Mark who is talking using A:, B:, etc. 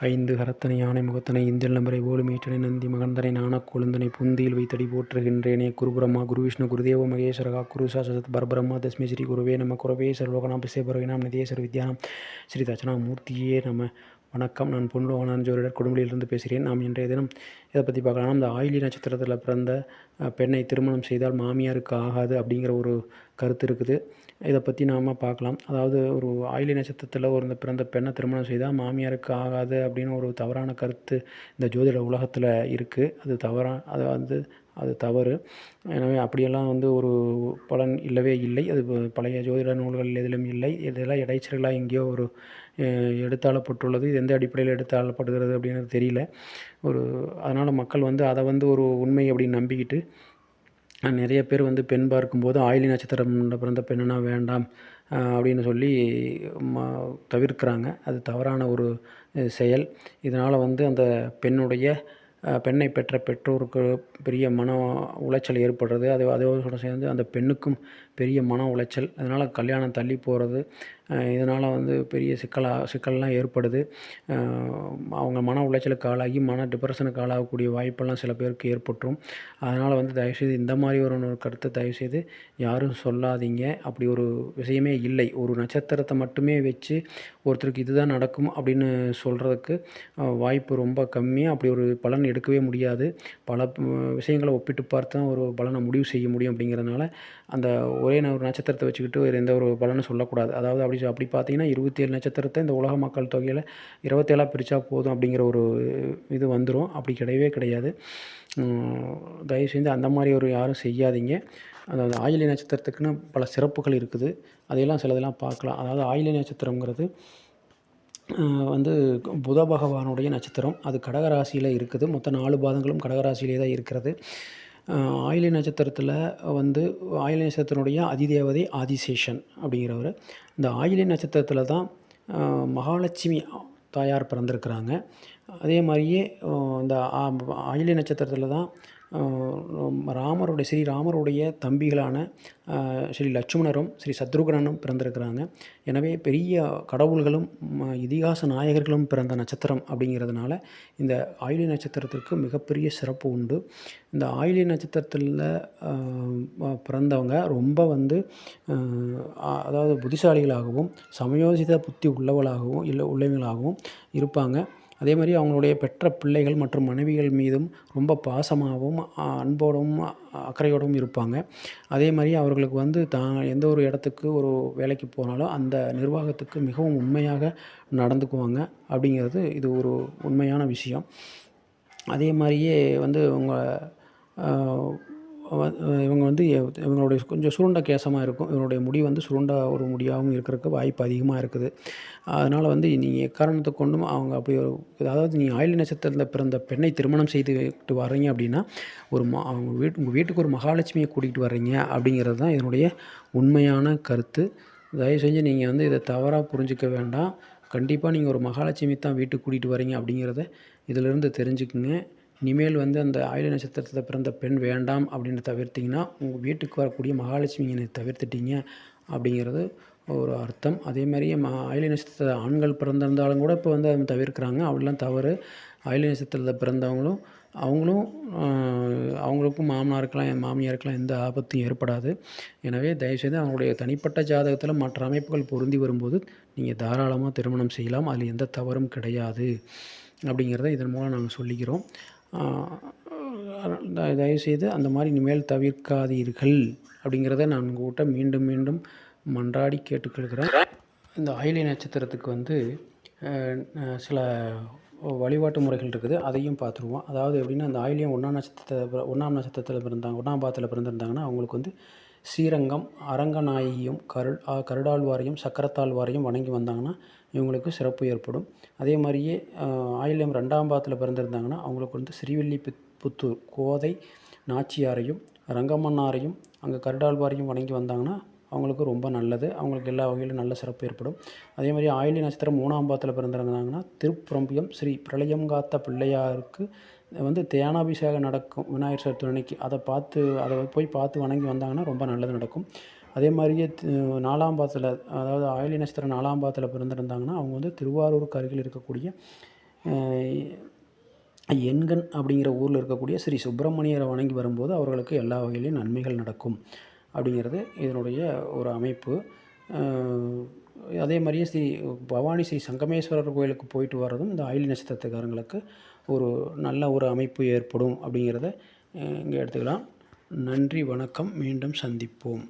A: ஐந்து கரத்தனை யானை முகத்தனை இந்தில் நம்பரை ஓலுமீற்றனை நந்தி மகந்தனை நாண கொழுந்தனை புந்தியில் வைத்தடி போற்றுகின்றேனே. குருபிரம்மா குரு விஷ்ணு குருதேவ மகேஸ்வரகா குரு சசத் பரபிரம்மா தஸ்மி ஸ்ரீ குருவே நம குரவே சர்வகணாம் பரவினாம் நிதேஸ்வர வித்யானம். ஸ்ரீ தட்சணாமூர்த்தியே நம. வணக்கம் நான் பொன்லோகனான் ஜோதிடர் குடும்பிலிருந்து பேசுகிறேன். நாம் இன்றைய தினம் இதை பற்றி பார்க்கலாம்? இந்த ஆயிலி நட்சத்திரத்தில் பிறந்த பெண்ணை திருமணம் செய்தால் மாமியாருக்கு ஆகாது அப்படிங்கிற ஒரு கருத்து இருக்குது. இதை பற்றி நாம் பார்க்கலாம். அதாவது ஒரு ஆயிலி நட்சத்திரத்தில் ஒரு இந்த பிறந்த பெண்ணை திருமணம் செய்தால் மாமியாருக்கு ஆகாது அப்படின்னு ஒரு தவறான கருத்து இந்த ஜோதிட உலகத்தில் இருக்குது அது தவறான அதை வந்து அது தவறு. எனவே அப்படியெல்லாம் வந்து ஒரு பலன் இல்லவே இல்லை. அது பழைய ஜோதிட நூல்கள் எதிலும் இல்லை. இதெல்லாம் இடைச்சல்களாக எங்கேயோ ஒரு எடுத்தாளப்பட்டுள்ளது. இது எந்த அடிப்படையில் எடுத்தாளப்படுகிறது அப்படிங்கிறது தெரியல. ஒரு அதனால் மக்கள் வந்து அதை வந்து ஒரு உண்மை அப்படின்னு நம்பிக்கிட்டு நிறைய பேர் வந்து பெண் பார்க்கும்போது ஆயிலி நட்சத்திரம் பிறந்த பெண்ணுனா வேண்டாம் அப்படின்னு சொல்லி ம தவிர்க்கிறாங்க. அது தவறான ஒரு செயல். இதனால் வந்து அந்த பெண்ணுடைய பெண்ணை பெற்ற பெற்றோருக்கு பெரிய மன உளைச்சல் ஏற்படுறது. அது அதோட சேர்ந்து அந்த பெண்ணுக்கும் பெரிய மன உளைச்சல். அதனால் கல்யாணம் தள்ளி போகிறது இதனால் வந்து பெரிய சிக்கலாக சிக்கல்லாம் ஏற்படுது. அவங்க மன உளைச்சலுக்கு ஆளாகி மன டிப்ரெஷனுக்கு ஆளாகக்கூடிய வாய்ப்பெல்லாம் சில பேருக்கு ஏற்பட்டுரும். அதனால் வந்து தயவுசெய்து இந்த மாதிரி ஒரு ஒரு கருத்தை தயவுசெய்து யாரும் சொல்லாதீங்க. அப்படி ஒரு விஷயமே இல்லை. ஒரு நட்சத்திரத்தை மட்டுமே வச்சு ஒருத்தருக்கு இதுதான் நடக்கும் அப்படின்னு சொல்கிறதுக்கு வாய்ப்பு ரொம்ப கம்மி. அப்படி ஒரு பலன் எடுக்கவே முடியாது. பல விஷயங்களை ஒப்பிட்டு பார்த்து தான் ஒரு பலனை முடிவு செய்ய முடியும் அப்படிங்கிறதுனால அந்த ஒரே ஒரு நட்சத்திரத்தை வச்சுக்கிட்டு வேறு எந்த ஒரு பலனும் சொல்லக்கூடாது. அதாவது அப்படி அப்படி பார்த்தீங்கன்னா இருபத்தி ஏழு நட்சத்திரத்தை இந்த உலக மக்கள் தொகையில் இருபத்தேழாக பிரித்தா போதும் அப்படிங்கிற ஒரு இது வந்துடும் அப்படி கிடையவே கிடையாது. தயவு செஞ்சு அந்த மாதிரி ஒரு யாரும் செய்யாதீங்க. அதாவது ஆயிலி நட்சத்திரத்துக்குன்னு பல சிறப்புகள் இருக்குது. அதையெல்லாம் சிலதெல்லாம் பார்க்கலாம். அதாவது ஆயிலி நட்சத்திரங்கிறது வந்து புத பகவானுடைய நட்சத்திரம். அது கடகராசியில் இருக்குது. மொத்தம் நாலு பாதங்களும் கடகராசியிலே தான் இருக்கிறது. ஆயிலி நட்சத்திரத்தில் வந்து ஆயிலி நட்சத்திரனுடைய அதிதேவதை ஆதிசேஷன் அப்படிங்கிறவர். இந்த ஆயிலி நட்சத்திரத்தில் தான் மகாலட்சுமி தாயார் பிறந்திருக்கிறாங்க. அதே மாதிரியே இந்த ஆயிலி நட்சத்திரத்தில் தான் ராமருடைய ஸ்ரீ ராமருடைய தம்பிகளான ஸ்ரீ லட்சுமணரும் ஸ்ரீ சத்ருகனனும் பிறந்திருக்கிறாங்க. எனவே பெரிய கடவுள்களும் இதிகாச நாயகர்களும் பிறந்த நட்சத்திரம் அப்படிங்கிறதுனால இந்த ஆயுளி நட்சத்திரத்திற்கு மிகப்பெரிய சிறப்பு உண்டு. இந்த ஆயுளி நட்சத்திரத்தில் பிறந்தவங்க ரொம்ப வந்து அதாவது புத்திசாலிகளாகவும் சமயோசித புத்தி உள்ளவளாகவும் இல்லை உள்ளவங்களாகவும் இருப்பாங்க. அதே மாதிரி அவங்களுடைய பெற்ற பிள்ளைகள் மற்றும் மனைவிகள் மீதும் ரொம்ப பாசமாகவும் அன்போடும் அக்கறையோடும் இருப்பாங்க. அதே மாதிரி அவர்களுக்கு வந்து தான் எந்த ஒரு இடத்துக்கு ஒரு வேலைக்கு போனாலும் அந்த நிர்வாகத்துக்கு மிகவும் உண்மையாக நடந்துக்குவாங்க. அப்படிங்கிறது இது ஒரு உண்மையான விஷயம். அதே மாதிரியே வந்து அவங்க இவங்க வந்து இவங்களுடைய கொஞ்சம் சுருண்ட கேசமாக இருக்கும். இவங்களுடைய முடி வந்து சுருண்ட ஒரு முடியாகவும் இருக்கிறதுக்கு வாய்ப்பு அதிகமாக இருக்குது. அதனால் வந்து நீங்கள் எக்காரணத்தை கொண்டும் அவங்க அப்படி ஒரு அதாவது நீங்கள் ஆயிலி நட்சத்திரத்தில் பிறந்த பெண்ணை திருமணம் செய்துட்டு வர்றீங்க அப்படின்னா ஒரு மா அவங்க வீட்டு உங்கள் வீட்டுக்கு ஒரு மகாலட்சுமியை கூட்டிகிட்டு வர்றீங்க அப்படிங்கிறது தான் இதனுடைய உண்மையான கருத்து. தயவு செஞ்சு நீங்கள் வந்து இதை தவறாக புரிஞ்சிக்க வேண்டாம். கண்டிப்பாக நீங்கள் ஒரு மகாலட்சுமி தான் வீட்டுக்கு கூட்டிகிட்டு வரீங்க அப்படிங்கிறத இதிலிருந்து தெரிஞ்சுக்குங்க. இனிமேல் வந்து அந்த ஆயுள நட்சத்திரத்தில் பிறந்த பெண் வேண்டாம் அப்படின்னு தவிர்த்திங்கன்னா உங்கள் வீட்டுக்கு வரக்கூடிய மகாலட்சுமியினை தவிர்த்துட்டீங்க அப்படிங்கிறது ஒரு அர்த்தம். அதே மாதிரியே ம ஆயுள நட்சத்திர ஆண்கள் பிறந்திருந்தாலும் கூட இப்போ வந்து அதை தவிர்க்கிறாங்க. அப்படிலாம் தவறு. ஆயுள நட்சத்திரத்தில் பிறந்தவங்களும் அவங்களும் அவங்களுக்கும் மாமனாருக்கெல்லாம் என் மாமியாருக்கெல்லாம் எந்த ஆபத்தும் ஏற்படாது. எனவே தயவுசெய்து அவங்களுடைய தனிப்பட்ட ஜாதகத்தில் மற்ற அமைப்புகள் பொருந்தி வரும்போது நீங்கள் தாராளமாக திருமணம் செய்யலாம். அதில் எந்த தவறும் கிடையாது. அப்படிங்கிறத இதன் மூலம் நாங்கள் சொல்லிக்கிறோம். தயவுசெய்து அந்த மாதிரி இனிமேல் தவிர்க்காதீர்கள் அப்படிங்கிறத நான் உங்கள்கிட்ட மீண்டும் மீண்டும் மன்றாடி கேட்டுக்கொள்கிறேன். இந்த ஆயிலி நட்சத்திரத்துக்கு வந்து சில வழிபாட்டு முறைகள் இருக்குது. அதையும் பார்த்துருவோம். அதாவது எப்படின்னா அந்த ஆயிலியம் ஒன்றாம் நட்சத்திரத்தில் ஒன்றாம் நட்சத்திரத்தில் பிறந்தாங்க ஒன்றாம் பாதத்தில் பிறந்திருந்தாங்கன்னா அவங்களுக்கு வந்து ஸ்ரீரங்கம் அரங்கநாயகியும் கருள் கருடாழ்வாரையும் சக்கரத்தாழ்வாரையும் வணங்கி வந்தாங்கன்னா இவங்களுக்கு சிறப்பு ஏற்படும். அதே மாதிரியே ஆயிலம் ரெண்டாம் பாதத்தில் பிறந்திருந்தாங்கன்னா அவங்களுக்கு வந்து ஸ்ரீவில்லி புத்தூர் கோதை நாச்சியாரையும் ரங்கம்மன்னாரையும் அங்கே கருடாழ்வாரையும் வணங்கி வந்தாங்கன்னா அவங்களுக்கு ரொம்ப நல்லது. அவங்களுக்கு எல்லா வகையிலும் நல்ல சிறப்பு ஏற்படும். அதே மாதிரி ஆயிலி நட்சத்திரம் மூணாம் பாதத்தில் பிறந்திருந்தாங்கன்னா திருப்புரம்பியம் ஸ்ரீ பிரளயம் காத்த பிள்ளையாருக்கு வந்து தேனாபிஷேகம் நடக்கும். விநாயகர் சதுர்த்தி அன்னைக்கு. அதை பார்த்து அதை போய் பார்த்து வணங்கி வந்தாங்கன்னா ரொம்ப நல்லது நடக்கும். அதே மாதிரியே நாலாம் பாதத்தில் அதாவது ஆயுள் நட்சத்திரம் நாலாம் பாதத்தில் பிறந்திருந்தாங்கன்னா அவங்க வந்து திருவாரூருக்கு அருகில் இருக்கக்கூடிய எண்கண் அப்படிங்கிற ஊரில் இருக்கக்கூடிய ஸ்ரீ சுப்பிரமணியரை வணங்கி வரும்போது அவர்களுக்கு எல்லா வகையிலையும் நன்மைகள் நடக்கும். அப்படிங்கிறது இதனுடைய ஒரு அமைப்பு. அதே மாதிரியே ஸ்ரீ பவானி ஸ்ரீ சங்கமேஸ்வரர் கோயிலுக்கு போயிட்டு வர்றதும் இந்த ஆயுள் நட்சத்திரத்துக்காரங்களுக்கு ஒரு நல்ல ஒரு அமைப்பு ஏற்படும் அப்படிங்கிறத இங்கே எடுத்துக்கலாம். நன்றி வணக்கம். மீண்டும் சந்திப்போம்.